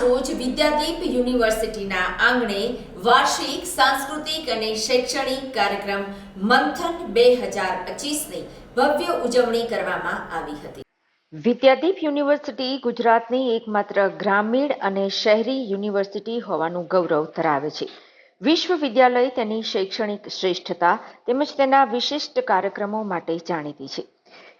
રોજ વિદ્યાદીપ યુનિવર્સિટીના આંગણે વાર્ષિક, સાંસ્કૃતિક અને શૈક્ષણિક કાર્યક્રમ મંથન બે હજાર પચીસની ભવ્ય ઉજવણી કરવામાં આવી હતી. વિદ્યાદીપ યુનિવર્સિટી ગુજરાતની એકમાત્ર ગ્રામીણ અને શહેરી યુનિવર્સિટી હોવાનું ગૌરવ ધરાવે છે. વિશ્વવિદ્યાલય તેની શૈક્ષણિક શ્રેષ્ઠતા તેમજ તેના વિશિષ્ટ કાર્યક્રમો માટે જાણીતી છે.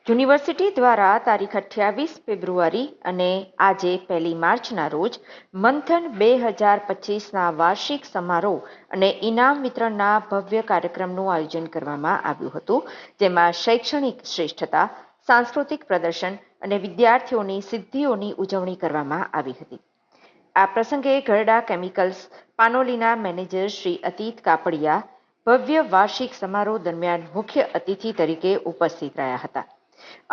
યુનિવર્સિટી દ્વારા તારીખ અઠ્યાવીસ ફેબ્રુઆરી અને આજે પહેલી માર્ચના રોજ મંથન બે હજાર પચીસના વાર્ષિક સમારોહ અને ઇનામ વિતરણના ભવ્ય કાર્યક્રમનું આયોજન કરવામાં આવ્યું હતું, જેમાં શૈક્ષણિક શ્રેષ્ઠતા, સાંસ્કૃતિક પ્રદર્શન અને વિદ્યાર્થીઓની સિદ્ધિઓની ઉજવણી કરવામાં આવી હતી. આ પ્રસંગે ગરડા કેમિકલ્સ પાનોલીના મેનેજર શ્રી અતીત કાપડિયા ભવ્ય વાર્ષિક સમારોહ દરમિયાન મુખ્ય અતિથિ તરીકે ઉપસ્થિત રહ્યા હતા.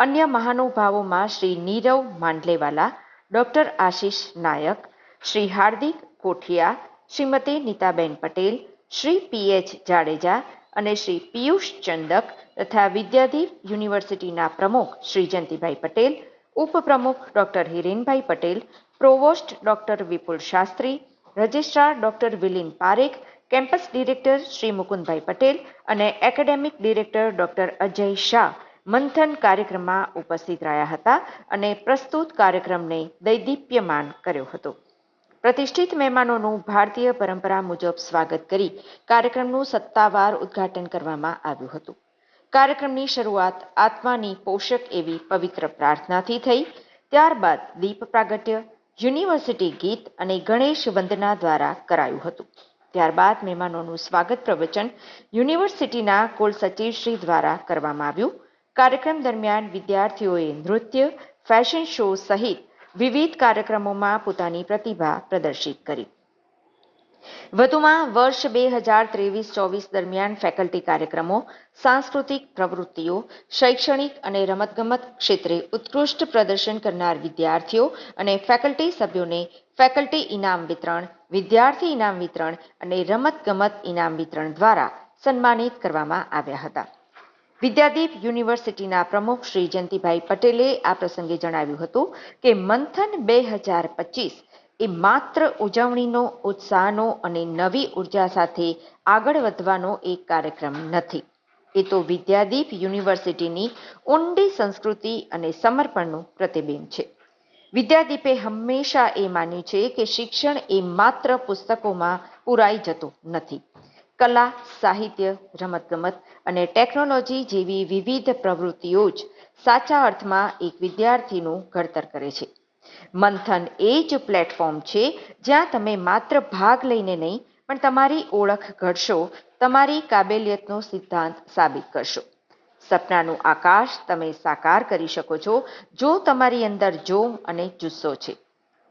અન્ય મહાનુભાવોમાં Shri Nirav Mandlewala, doctor Ashish Nayak, Shri Hardik Kothiya, Shrimati Nitaben Patel, Shri P H Jadeja અને શ્રી પિયુષ ચંદક તથા વિદ્યાદીપ યુનિવર્સિટીના પ્રમુખ શ્રી જયંતિભાઈ પટેલ, ઉપપ્રમુખ doctor Hirenbhai Patel, provost doctor Vipul Shastri, registrar doctor Vilin Parekh, campus director Shri Mukundbhai Patel અને academic director doctor Ajay Shah. Manthan કાર્યક્રમમાં ઉપસ્થિત રહ્યા હતા અને પ્રસ્તુત કાર્યક્રમને દૈદીપ્યમાન કર્યો હતો. પ્રતિષ્ઠિત મહેમાનોનું ભારતીય પરંપરા મુજબ સ્વાગત કરી કાર્યક્રમનું સત્તાવાર ઉદ્ઘાટન કરવામાં આવ્યું હતું. કાર્યક્રમની શરૂઆત આત્માની પોષક એવી પવિત્ર પ્રાર્થનાથી થઈ. ત્યારબાદ દીપ પ્રાગટ્ય, યુનિવર્સિટી ગીત અને ગણેશ વંદના દ્વારા કરાયું હતું. ત્યારબાદ મહેમાનોનું સ્વાગત પ્રવચન યુનિવર્સિટીના કુલસચિવ શ્રી દ્વારા કરવામાં આવ્યું. કાર્યક્રમ દરમિયાન વિદ્યાર્થીઓએ નૃત્ય ફેશન શો સહિત વિવિધ કાર્યક્રમોમાં પોતાની પ્રતિભા પ્રદર્શિત કરી. વધુમાં વર્ષ બે હજાર ત્રેવીસ ચોવીસ દરમિયાન ફેકલ્ટી કાર્યક્રમો, સાંસ્કૃતિક પ્રવૃત્તિઓ, શૈક્ષણિક અને રમતગમત ક્ષેત્રે ઉત્કૃષ્ટ પ્રદર્શન કરનાર વિદ્યાર્થીઓ અને ફેકલ્ટી સભ્યોને ફેકલ્ટી ઇનામ વિતરણ, વિદ્યાર્થી ઇનામ વિતરણ અને રમતગમત ઇનામ વિતરણ દ્વારા સન્માનિત કરવામાં આવ્યા હતા. વિદ્યાદીપ યુનિવર્સિટીના પ્રમુખ શ્રી જયંતિભાઈ પટેલે આ પ્રસંગે જણાવ્યું હતું કે મંથન બે હજાર પચીસ એ માત્ર ઉજવણીનો, ઉત્સાહનો અને નવી ઊર્જા સાથે આગળ વધવાનો એક કાર્યક્રમ નથી. એ તો વિદ્યાદીપ યુનિવર્સિટીની ઊંડી સંસ્કૃતિ અને સમર્પણનું પ્રતિબિંબ છે. વિદ્યાદીપે હંમેશા એ માન્યું છે કે શિક્ષણ એ માત્ર પુસ્તકોમાં પુરાઈ જતું નથી. કલા, સાહિત્ય, રમતગમત અને ટેકનોલોજી જેવી વિવિધ પ્રવૃત્તિઓ જ સાચા અર્થમાં એક વિદ્યાર્થીનું ઘડતર કરે છે. મંથન એ જ પ્લેટફોર્મ છે જ્યાં તમે માત્ર ભાગ લઈને નહીં, પણ તમારી ઓળખ ઘડશો, તમારી કાબેલિયતનો સિદ્ધાંત સાબિત કરશો. સપનાનું આકાશ તમે સાકાર કરી શકો છો, જો તમારી અંદર જોમ અને જુસ્સો છે.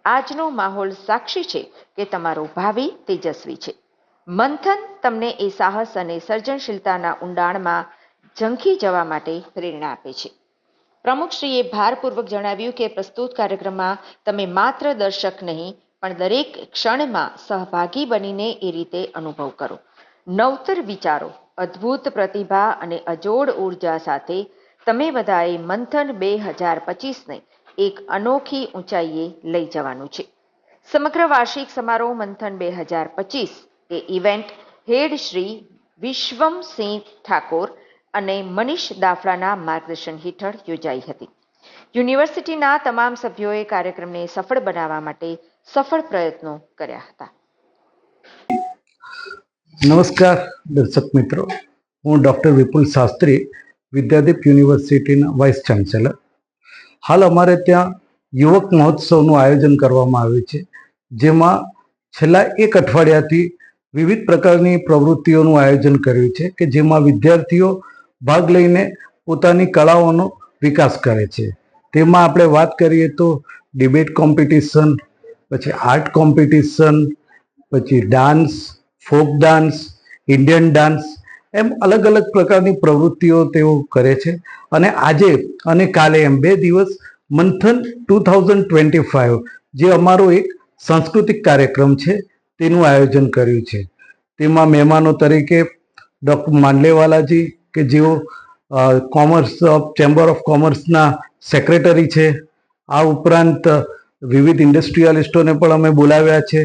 આજનો માહોલ સાક્ષી છે કે તમારું ભાવિ તેજસ્વી છે. મંથન તમને એ સાહસ અને સર્જનશીલતાના ઊંડાણમાં ઝંખી જવા માટે પ્રેરણા આપે છે. પ્રમુખશ્રીએ ભારપૂર્વક જણાવ્યું કે પ્રસ્તુત કાર્યક્રમમાં તમે માત્ર દર્શક નહીં, પણ દરેક ક્ષણમાં સહભાગી બનીને એ રીતે અનુભવ કરો. નવતર વિચારો, અદ્ભુત પ્રતિભા અને અજોડ ઊર્જા સાથે તમે બધાએ મંથન બે હજાર પચીસને એક અનોખી ઊંચાઈએ લઈ જવાનું છે. સમગ્ર વાર્ષિક સમારોહ મંથન બે હજાર પચીસ એ ઇવેન્ટ હેડ શ્રી વિશ્વમસિંહ ઠાકોર અને મનીષ દાફડાના માર્ગદર્શન હેઠળ યોજાઈ હતી. યુનિવર્સિટીના તમામ સભ્યોએ કાર્યક્રમને સફળ બનાવવા માટે સફળ પ્રયત્નો કર્યા હતા. નમસ્કાર, દર્શક મિત્રો. હું ડૉક્ટર વિપુલ શાસ્ત્રી, વિદ્યાદીપ યુનિવર્સિટીના વાઇસ ચાન્સેલર. હાલ અમારે ત્યાં યુવક મહોત્સવનું આયોજન કરવામાં આવ્યું છે, જેમાં છેલ્લા એક અઠવાડિયાથી વિવિધ પ્રકારની પ્રવૃત્તિઓનું આયોજન કર્યું છે કે જેમાં વિદ્યાર્થીઓ ભાગ લઈને પોતાની કળાઓનો વિકાસ કરે છે. તેમાં આપણે વાત કરીએ તો ડિબેટ કોમ્પિટિશન, પછી આર્ટ કોમ્પિટિશન, પછી dance, folk dance, Indian dance એમ અલગ અલગ પ્રકારની પ્રવૃત્તિઓ તેઓ કરે છે. અને આજે અને કાલે એમ બે દિવસ મંથન ટુ થાઉઝન્ડ ટ્વેન્ટી ફાઇવ જે અમારો એક સાંસ્કૃતિક કાર્યક્રમ છે. તેનું આયોજન કર્યું છે. તેમાં મહેમાનો તરીકે ડૉક્ટર માંડલેવાલાજી કે જેઓ કોમર્સ ચેમ્બર ઓફ કોમર્સના સેક્રેટરી છે. આ ઉપરાંત વિવિધ ઇન્ડસ્ટ્રીયાલિસ્ટોને પણ અમે બોલાવ્યા છે.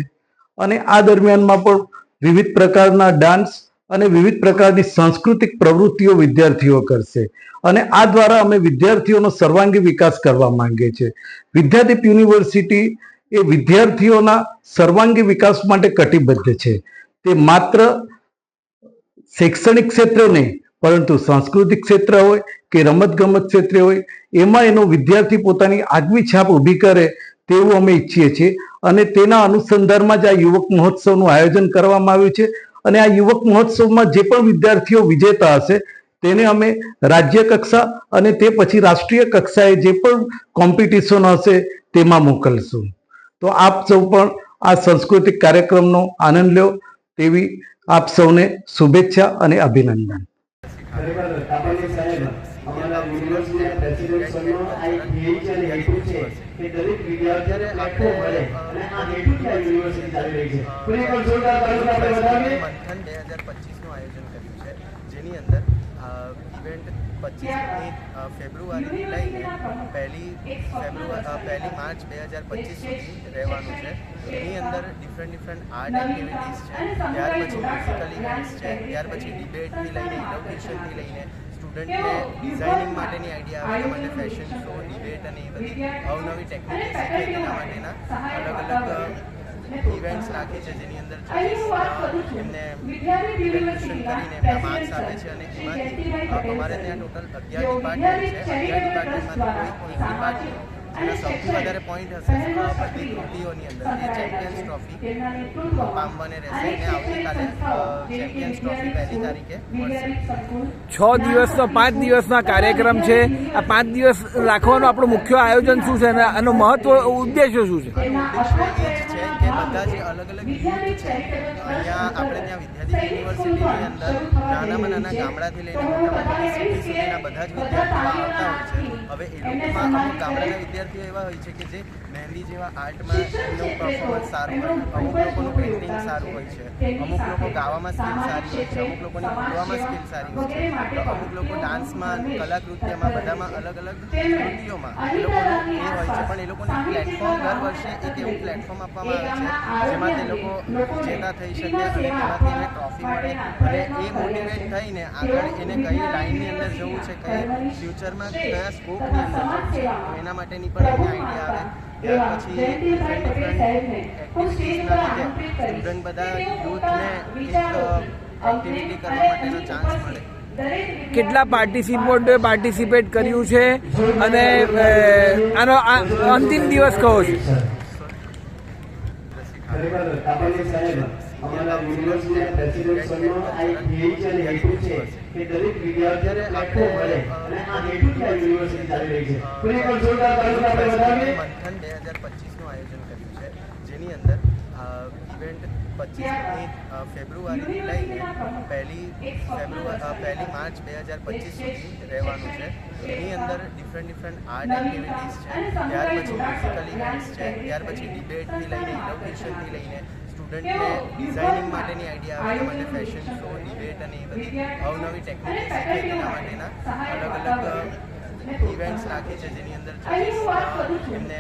અને આ દરમિયાનમાં પણ વિવિધ પ્રકારના ડાન્સ અને વિવિધ પ્રકારની સાંસ્કૃતિક પ્રવૃત્તિઓ વિદ્યાર્થીઓ કરશે. અને આ દ્વારા અમે વિદ્યાર્થીઓનો સર્વાંગી વિકાસ કરવા માંગીએ છીએ. વિદ્યાદીપ યુનિવર્સિટી એ વિદ્યાર્થીઓના સર્વાંગી વિકાસ માટે કટિબદ્ધ છે. તે માત્ર શૈક્ષણિક ક્ષેત્ર નહીં, પરંતુ સાંસ્કૃતિક ક્ષેત્ર હોય કે રમત ગમત ક્ષેત્રે હોય, એમાં એનો વિદ્યાર્થી પોતાની આગવી છાપ ઊભી કરે તેવું અમે ઈચ્છીએ છીએ. અને તેના અનુસંધાનમાં જ આ યુવક મહોત્સવનું આયોજન કરવામાં આવ્યું છે. અને આ યુવક મહોત્સવમાં જે પણ વિદ્યાર્થીઓ વિજેતા હશે, તેને અમે રાજ્ય કક્ષા અને તે પછી રાષ્ટ્રીય કક્ષાએ જે પણ કોમ્પિટિશન હશે, તેમાં મોકલશું. તો આપ સૌ પણ આ સાંસ્કૃતિક કાર્યક્રમનો આનંદ લો તેવી આપ સૌને શુભેચ્છા અને અભિનંદન. ખરેખર કાપાણી સાહેબ અમારા યુનિવર્સિટીના પ્રેસિડેન્ટ સરનો આ એક ધ્યેય અને હેતુ છે કે દરેક વિદ્યાર્થીઓને પ્લેટફોર્મ મળે અને આ હેતુથી આ યુનિવર્સિટી ચાલી રહી છે. ફરી એકવાર જોરદાર તાળીઓ આપણે વધાવીએ મંથન બે આયોજન કર્યું છે જેની અંદર ઇવેન્ટ પચીસમી ફેબ્રુઆરીથી લઈને પહેલી ફેબ્રુઆરી પહેલી માર્ચ બે હજાર પચીસ સુધી રહેવાનું છે એની અંદર ડિફરન્ટ ડિફરન્ટ આર્ટ એક્ટિવિટીઝ છે ત્યાર પછી મ્યુઝિકલ ઇવેન્ટ્સ છે ત્યાર પછી ડિબેટથી લઈને ઇનોવેશનથી લઈને સ્ટુડન્ટને ડિઝાઇનિંગ માટેની આઈડિયા આવે માટે ફેશન શો ડિબેટ અને એ બધી અવનવી ટેકનિક શીખે તેના માટેના અલગ અલગ ઇવેન્ટ્સ રાખે છે જેની અંદર એમને ઇવેલ્યુએશન કરીને એમના માર્ક્સ આપે છે અને એમાંથી અમારે ત્યાં ટોટલ અગિયાર ડિપાર્ટમેન્ટ છે. અગિયાર ડિપાર્ટમેન્ટમાંથી કોઈ એક ડિપાર્ટમેન્ટ જેના સૌથી વધારે પોઈન્ટ હશે બધી કૃતિઓની અંદર એ ચેમ્પિયન્સ ટ્રોફી પામવાને રહેશે અને આવતીકાલે ચેમ્પિયન્સ ટ્રોફી પહેલી તારીખે છ દિવસનો પાંચ દિવસના કાર્યક્રમ છે. આ પાંચ દિવસ રાખવાનું આપણું મુખ્ય આયોજન શું છે અને આનો મહત્વ ઉદ્દેશ્ય શું છે? કે બધા જે અલગ અલગ યુથ છે અહીંયા આપણે ત્યાં વિદ્યાર્થી યુનિવર્સિટીની અંદર નાનામાં નાના ગામડાથી લઈને મોટા મોટા સિટી સુધીના બધા જ વિદ્યાર્થીઓ આવતા હોય છે. હવે એ લોકોમાં અમુક ગામડાના વિદ્યાર્થીઓ એવા હોય છે કે જે મહેંદી જેવા આર્ટમાં એમનું પરફોર્મન્સ સારું હોય. અમુક લોકોનું પેઇન્ટિંગ સારું હોય છે. અમુક લોકો ગાવામાં સ્કિલ સારી હોય છે. અમુક લોકોની બોલવામાં સ્કિલ સારી હોય છે. અમુક લોકો ડાન્સમાં કલાકૃત્યમાં, બધામાં અલગ અલગ કૃતિઓમાં એ લોકોનું એ હોય છે. પણ એ લોકોને પ્લેટફોર્મ દર વર્ષે એક એવું પ્લેટફોર્મ આપવામાં આવે છે જેમાં તે લોકો જેતા થઈ શકે અને તેમાંથી ટ્રોફી મળે. અને એ મોટિવેટ થઈને આગળ એને કઈ લાઇનની અંદર જવું છે કઈ ફ્યુચરમાં કયા સ્કોપની અંદર જવું છે એના માટેની પણ એને આઈડિયા આવે. ત્યાર પછી ડિફરન્ટ ડિફરન્ટ એક્ટિવિટીઝના સ્ટુડન્ટ બધા યુથને એક એક્ટિવિટી કરવા માટેનો ચાન્સ મળે. કેટલા પાર્ટિસિપન્ટોએ પાર્ટિસિપેટ કર્યું છે? અને આનો આ અંતિમ દિવસ કયો છે? અમારા યુનિવર્સિટીના પ્રેસિડેન્ટ સરનો આ એક ધ્યેય છે અને હેતુ છે કે દરેક વિદ્યાર્થીઓને પ્લેટફોર્મ મળે અને આ હેતુથી આ યુનિવર્સિટી ચાલી રહી છે. ફરી એકવાર જોરદાર તાળીઓ આપણે વધાવીએ મંથન બે હજાર પચીસનું આયોજન કર્યું છે, જેની અંદર ઇવેન્ટ પચીસમી ફેબ્રુઆરીથી લઈને પહેલી ફેબ્રુઆરી પહેલી માર્ચ બે હજાર પચીસ સુધી રહેવાનું છે. એની અંદર ડિફરન્ટ ડિફરન્ટ આર્ટ એક્ટિવિટીઝ છે. ત્યાર પછી મ્યુઝિકલ ઇવેન્ટ્સ છે. ત્યાર પછી ડિબેટથી લઈને ઇનોવેશનથી લઈને સ્ટુડન્ટને ડિઝાઇનિંગ માટેની આઈડિયા આવે છે માટે ફેશન શો ડિબેટ અને એ બધી અવનવી ટેકનિક શીખે તેના માટેના અલગ અલગ ઇવેન્ટ્સ રાખે છે જેની અંદર એમને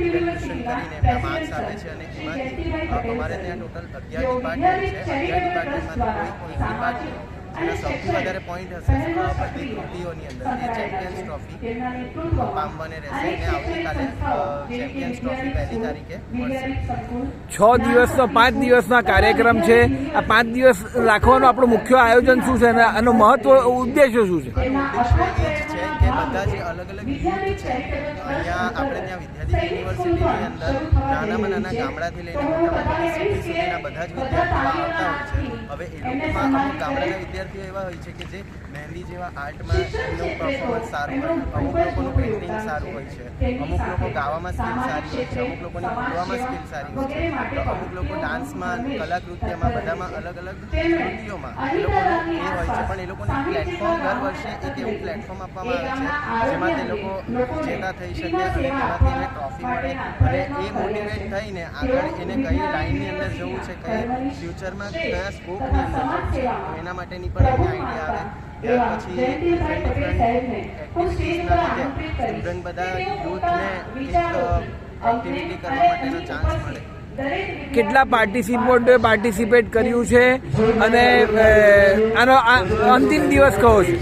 ઇવેલ્યુએશન કરીને એમના માર્ક્સ આપે છે અને એમાંથી અમારે ત્યાં ટોટલ અગિયાર ડિપાર્ટમેન્ટ છે અગિયાર ડિપાર્ટમેન્ટમાંથી કોઈ કોઈ ડિપાર્ટમેન્ટ જેના સૌથી વધારે પોઈન્ટ હશે. બધી કૃતિઓની અંદર એ ચેમ્પિયન્સ ટ્રોફી પામવાને રહેશે અને આવતીકાલે ચેમ્પિયન્સ ટ્રોફી પહેલી તારીખે છ દિવસનો પાંચ દિવસના કાર્યક્રમ છે. આ પાંચ દિવસ રાખવાનું આપણું મુખ્ય આયોજન શું છે અને આનો મહત્વ ઉદ્દેશ્ય શું છે? એ જ છે કે બધા જે અલગ અલગ યુનિટ છે અહીંયા આપણે ત્યાં વિદ્યાર્થી યુનિવર્સિટીની અંદર નાનામાં નાના ગામડાથી લઈને મોટા મોટા સિટી સુધીના બધા જ વિદ્યાર્થીઓ આવતા હોય છે. હવે એ લોકોમાં અમુક ગામડાના વિદ્યાર્થીઓ એવા હોય છે કે જે મહેંદી જેવા આર્ટમાં એમનું પરફોર્મન્સ સારું હોય. અમુક લોકોનું પેઇન્ટિંગ સારું હોય છે. અમુક લોકો ગાવામાં સ્કિલ સારી હોય છે. અમુક લોકોની બોલવામાં સ્કિલ સારી હોય છે. અમુક લોકો ડાન્સમાં કલાકૃત્યમાં બધામાં અલગ અલગ કૃતિઓમાં એ લોકોનું એ હોય છે. પણ એ લોકોને પ્લેટફોર્મ દર વર્ષે એક એવું પ્લેટફોર્મ આપવામાં આવે છે. જેમાં તે લોકો વિજેતા થઈ શકે અને તેમાંથી એને ટ્રોફી મળે. અને એ મોટિવેટ થઈને આગળ એને કઈ લાઇનની અંદર જવું છે કઈ ફ્યુચરમાં કયા સ્કોપની અંદર જવું છે? એના માટેની પણ એમને આઈડિયા આવે. ત્યાર પછી ડિફરન્ટ ડિફરન્ટ એક્ટિવિટીઝના લીધે બધા યુથને એક એક્ટિવિટી કરવા માટેનો ચાન્સ મળે. કેટલા પાર્ટિસિપન્ટોએ પાર્ટિસિપેટ કર્યું છે? અને આનો આ અંતિમ દિવસ કહો છે?